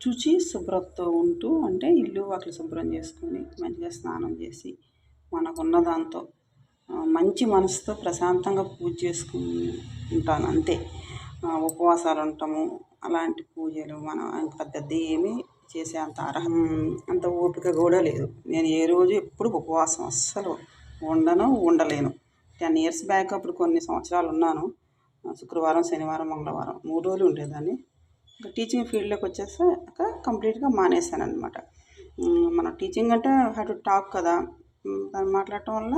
శుచి శుభ్రతతో ఉంటూ అంటే ఇల్లు వాటిని శుభ్రం చేసుకొని మంచిగా స్నానం చేసి మనకున్న దాంతో మంచి మనసుతో ప్రశాంతంగా పూజ చేసుకుని ఉంటాను అంతే. ఉపవాసాలు ఉంటాము అలాంటి పూజలు మనం పెద్ద ఏమీ చేసే అంత అర్హం అంత ఓపిక కూడా లేదు. నేను ఏ రోజు ఎప్పుడు ఉపవాసం అస్సలు ఉండను ఉండలేను. టెన్ ఇయర్స్ బ్యాక్ అప్పుడు కొన్ని సంవత్సరాలు ఉన్నాను. శుక్రవారం శనివారం మంగళవారం మూడు రోజులు ఉండేదాన్ని. టీచింగ్ ఫీల్డ్లోకి వచ్చేసాక కంప్లీట్గా మానేశాను అనమాట మన టీచింగ్ అంటే హ్యా టు టాక్ కదా. దాన్ని మాట్లాడటం వల్ల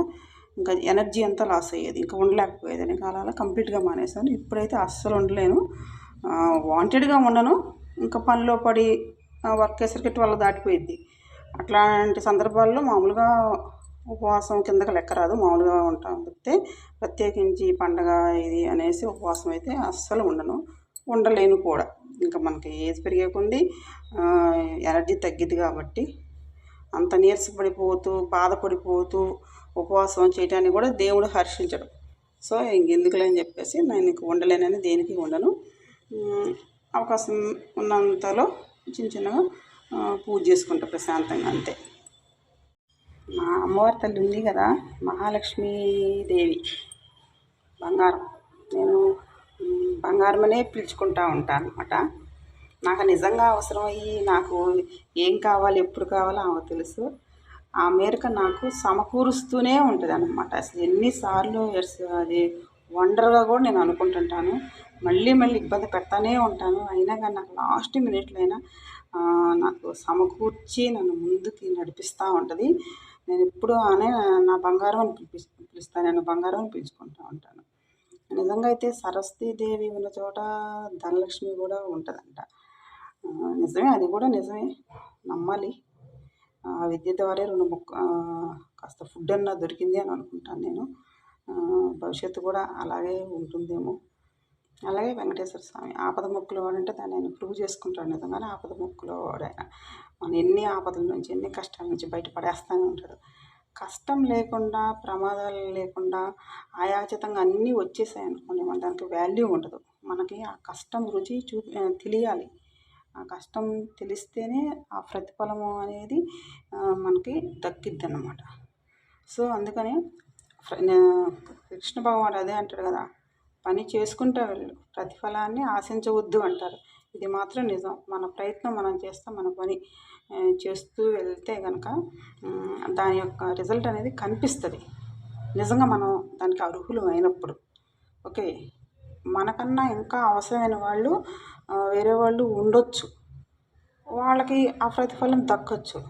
ఇంకా ఎనర్జీ అంతా లాస్ అయ్యేది ఇంకా ఉండలేకపోయేది. అని కాలాల కంప్లీట్గా మానేశాను. ఇప్పుడైతే అస్సలు ఉండలేను. వాంటెడ్గా ఉండను. ఇంకా పనిలో పడి వర్క్ చేసరికి వల్ల దాటిపోయింది అట్లాంటి సందర్భాల్లో మామూలుగా ఉపవాసం కిందకి లెక్క రాదు. మామూలుగా ఉంటాం తప్పితే ప్రత్యేకించి పండగ ఇది అనేసి ఉపవాసం అయితే అస్సలు ఉండను. ఉండలేను కూడా. ఇంకా మనకి ఏజ్ పెరిగే ఎనర్జీ తగ్గిద్ది కాబట్టి అంత నీరసపడిపోతూ బాధపడిపోతూ ఉపవాసం చేయటానికి కూడా దేవుడు హర్షించడం. సో ఇంకెందుకులే అని చెప్పేసి నేను ఇంక ఉండలేనని దేనికి ఉండను. అవకాశం ఉన్నంతలో చిన్న చిన్నగా పూజ చేసుకుంటా ప్రశాంతంగా అంతే. మా అమ్మవారి తల్లి ఉంది కదా మహాలక్ష్మీదేవి బంగారం. నేను బంగారమనే పిలుచుకుంటా ఉంటాను అనమాట నాకు నిజంగా అవసరం అయ్యి నాకు ఏం కావాలి ఎప్పుడు కావాలో ఆమె తెలుసు. ఆ మేరకు నాకు సమకూరుస్తూనే ఉంటుంది అనమాట అసలు ఎన్నిసార్లు అది వండర్గా కూడా నేను అనుకుంటుంటాను. మళ్ళీ మళ్ళీ ఇబ్బంది పెడతానే ఉంటాను. అయినా కానీ నాకు లాస్ట్ మినిట్లో అయినా నాకు సమకూర్చి నన్ను ముందుకి నడిపిస్తూ ఉంటుంది. నేను ఎప్పుడు అనే నా బంగారం అని పిలిపి పిలుస్తాను. నేను బంగారం అని పిలుచుకుంటూ ఉంటాను. నిజంగా అయితే సరస్వతీదేవి ఉన్న చోట ధనలక్ష్మి కూడా ఉంటుందంట. నిజమే అది కూడా నిజమే. నమ్మాలి. ఆ విద్య ద్వారా రెండు ముక్క కాస్త ఫుడ్ అన్నా దొరికింది అని అనుకుంటాను నేను. భవిష్యత్తు కూడా అలాగే ఉంటుందేమో. అలాగే వెంకటేశ్వర స్వామి ఆపద మొక్కులు వాడంటే దాన్ని ఆయన ప్రూవ్ చేసుకుంటాడు నిజంగానే ఆపద మొక్కులు వాడైన మన ఎన్ని ఆపదల నుంచి ఎన్ని కష్టాల నుంచి బయటపడేస్తూనే ఉంటాడు. కష్టం లేకుండా ప్రమాదాలు లేకుండా ఆయాచితంగా అన్నీ వచ్చేసాయి అనుకోండి మన దానికి వాల్యూ ఉండదు. మనకి ఆ కష్టం రుచి చూ తెలియాలి. ఆ కష్టం తెలిస్తేనే ఆ ప్రతిఫలము అనేది మనకి దక్కిద్ది అన్నమాట సో అందుకని కృష్ణ భగవాన్ అదే అంటాడు కదా పని చేసుకుంటూ వెళ్ళు ప్రతిఫలాన్ని ఆశించవద్దు అంటారు. ఇది మాత్రం నిజం. మన ప్రయత్నం మనం చేస్తాం మన పని. చేస్తూ వెళ్తే కనుక దాని యొక్క రిజల్ట్ అనేది కనిపిస్తుంది. నిజంగా మనం దానికి అర్హులు అయినప్పుడు. ఓకే? మనకన్నా ఇంకా అవసరమైన వాళ్ళు వేరే వాళ్ళు ఉండొచ్చు. వాళ్ళకి ఆ ప్రతిఫలం దక్కచ్చు.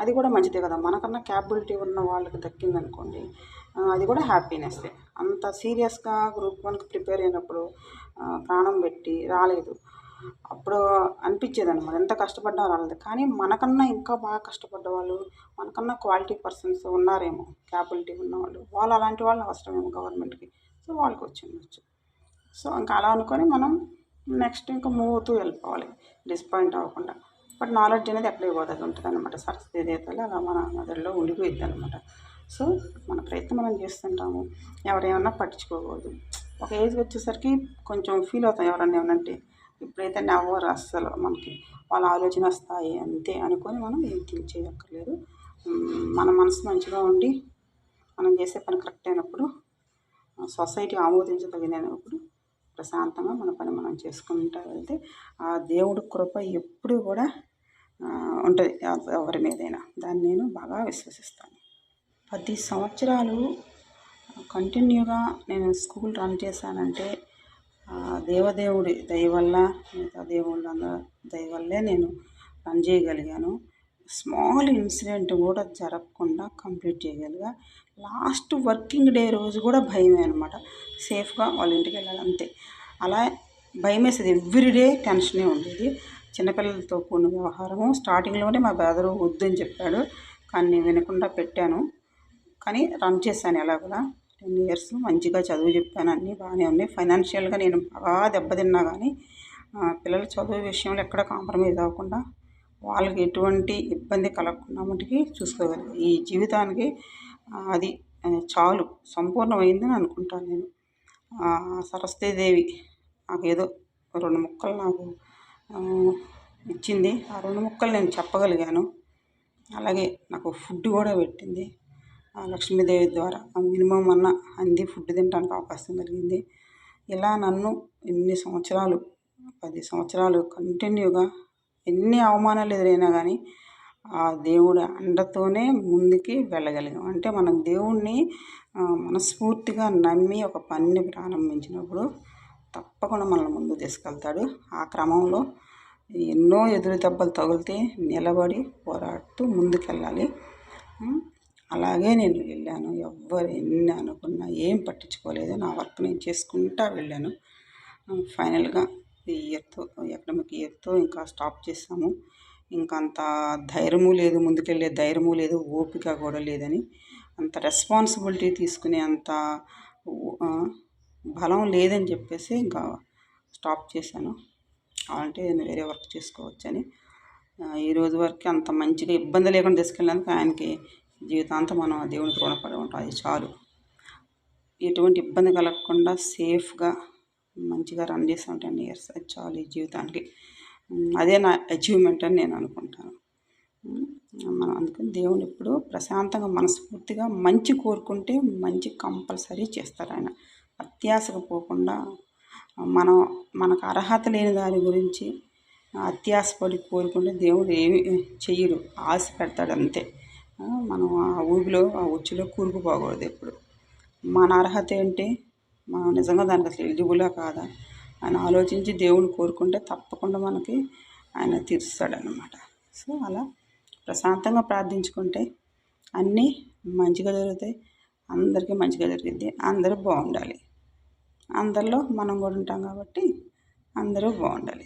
అది కూడా మంచిదే కదా. మనకన్నా క్యాపబిలిటీ ఉన్న వాళ్ళకి దక్కిందనుకోండి అది కూడా హ్యాపీనెస్సే అంత సీరియస్గా గ్రూప్ వన్కి ప్రిపేర్ అయినప్పుడు ప్రాణం పెట్టి రాలేదు. అప్పుడు అనిపించేది అనమాట ఎంత కష్టపడ్డా రాలేదు కానీ మనకన్నా ఇంకా బాగా కష్టపడ్డ వాళ్ళు మనకన్నా క్వాలిటీ పర్సన్స్ ఉన్నారేమో క్యాపబిలిటీ ఉన్నవాళ్ళు వాళ్ళు అలాంటి వాళ్ళు అవసరమేమో గవర్నమెంట్కి. సో వాళ్ళకి వచ్చిండొచ్చు. సో ఇంకా అలా అనుకొని మనం నెక్స్ట్ ఇంకా మూవ్ అవుతూ వెళ్ళిపోవాలి. డిసప్పాయింట్ అవ్వకుండా. బట్ నాలెడ్జ్ అనేది ఎక్కడికి పోతుంది ఉంటుంది అనమాట సరస్వతీదేతలు అలా మన మెదడులో ఉండిపోయిద్ది అనమాట సో మన ప్రయత్నం మనం చేస్తుంటాము. ఎవరేమన్నా పట్టించుకోకూడదు. ఒక ఏజ్ వచ్చేసరికి కొంచెం ఫీల్ అవుతాం. ఎవరన్నా ఏమనంటే ఇప్పుడైతే నవ్వరు అస్సలు మనకి వాళ్ళ ఆలోచన వస్తాయి అంతే అనుకొని మనం ఏం థింక్ చేయక్కర్లేదు. మన మనసు మంచిగా ఉండి మనం చేసే పని కరెక్ట్ అయినప్పుడు సొసైటీ ఆమోదించదగినప్పుడు ప్రశాంతంగా మన పని మనం చేసుకుంటూ వెళ్తే ఆ దేవుడి కృప ఎప్పుడు కూడా ఉంటుంది ఎవరి మీదైనా. దాన్ని నేను బాగా విశ్వసిస్తాను. పది సంవత్సరాలు కంటిన్యూగా నేను స్కూల్ రన్ చేశానంటే దేవదేవుడి దయ వల్ల మిగతా దేవుళ్ళ దయ వల్లే నేను రన్ చేయగలిగాను. స్మాల్ ఇన్సిడెంట్ కూడా జరగకుండా కంప్లీట్ చేయగలిగా. లాస్ట్ వర్కింగ్ డే రోజు కూడా భయమే అనమాట సేఫ్గా వాళ్ళ ఇంటికి వెళ్ళాలి అంతే. అలా భయం వేసేది ఎవ్రీ డే టెన్షనే ఉండేది. చిన్నపిల్లలతో కూడిన వ్యవహారము. స్టార్టింగ్లోనే మా బ్రదరు వద్దని చెప్పాడు. కానీ నేను వినకుండా పెట్టాను. కానీ రన్ చేశాను ఎలాగోలా. టెన్ ఇయర్స్ మంచిగా చదువు చెప్పాను. అన్నీ బాగానే ఉన్నాయి. ఫైనాన్షియల్గా నేను బాగా దెబ్బతిన్నా కానీ పిల్లల చదువు విషయంలో ఎక్కడ కాంప్రమైజ్ అవ్వకుండా వాళ్ళకి ఎటువంటి ఇబ్బంది కలగకుండా మటుకి చూసుకోగలిగాను ఈ జీవితానికి అది చాలు. సంపూర్ణమైందని అనుకుంటాను నేను. సరస్వతీదేవి నాకు ఏదో రెండు ముక్కలు నాకు ఇచ్చింది. ఆ రెండు ముక్కలు నేను చెప్పగలిగాను. అలాగే నాకు ఫుడ్ కూడా పెట్టింది. లక్ష్మీదేవి ద్వారా మినిమం అన్న అంది ఫుడ్ తినడానికి అవకాశం కలిగింది. ఇలా నన్ను ఎన్ని సంవత్సరాలు పది సంవత్సరాలు కంటిన్యూగా ఎన్ని అవమానాలు ఎదురైనా కానీ ఆ దేవుడి అండతోనే ముందుకి వెళ్ళగలిగాం. అంటే మనం దేవుణ్ణి మనస్ఫూర్తిగా నమ్మి ఒక పనిని ప్రారంభించినప్పుడు తప్పకుండా మనల్ని ముందు తీసుకెళ్తాడు. ఆ క్రమంలో ఎన్నో ఎదురు దెబ్బలు తగిలితే నిలబడి పోరాడుతూ ముందుకెళ్ళాలి. అలాగే నేను వెళ్ళాను. ఎవ్వరు ఎన్ని అనుకున్నా ఏం పట్టించుకోలేదు. నా వర్క్ నేను చేసుకుంటా వెళ్ళాను. ఫైనల్గా ఈ ఇయర్తో ఎకడమిక్ ఇయర్తో ఇంకా స్టాప్ చేసాము ఇంకా అంత ధైర్యము లేదు. ముందుకెళ్ళే ధైర్యము లేదు. ఓపిక కూడా లేదని. అంత రెస్పాన్సిబిలిటీ తీసుకునే అంత బలం లేదని చెప్పేసి ఇంకా స్టాప్ చేశాను. అంటే నేను వేరే వర్క్ చేసుకోవచ్చని. ఈరోజు వరకు అంత మంచిగా ఇబ్బంది లేకుండా తీసుకెళ్ళినందుకు ఆయనకి జీవితాంతం మనం ఆ దేవునికి రుణపడి ఉంటాం. అది చాలు. ఎటువంటి ఇబ్బంది కలగకుండా సేఫ్గా మంచిగా రన్ చేస్తాం టెన్ ఇయర్స్ అది చాలు ఈ జీవితానికి. అదే నా అచీవ్మెంట్ అని నేను అనుకుంటాను. మనం అందుకని దేవుని ఎప్పుడు ప్రశాంతంగా మనస్ఫూర్తిగా మంచి కోరుకుంటే మంచి కంపల్సరీ చేస్తారు ఆయన. అత్యాశకు పోకుండా మనం మనకు అర్హత లేని దాని గురించి అత్యాశపడి కోరుకుంటే దేవుడు ఏమి చెయ్యడు. ఆశ పెడతాడు అంతే. మనం ఆ ఊబిలో ఆ ఉచ్చులో కూరుకుపోకూడదు ఎప్పుడు. మన అర్హత ఏంటి? మనం నిజంగా దానికి అసలు ఎలిజిబులా కాదా? అని ఆలోచించి దేవుని కోరుకుంటే తప్పకుండా మనకి ఆయన తీరుస్తాడనమాట సో అలా ప్రశాంతంగా ప్రార్థించుకుంటే అన్నీ మంచిగా జరుగుతాయి. అందరికీ మంచిగా జరిగింది. అందరూ బాగుండాలి. అందరిలో మనం కూడా ఉంటాం కాబట్టి అందరూ బాగుండాలి.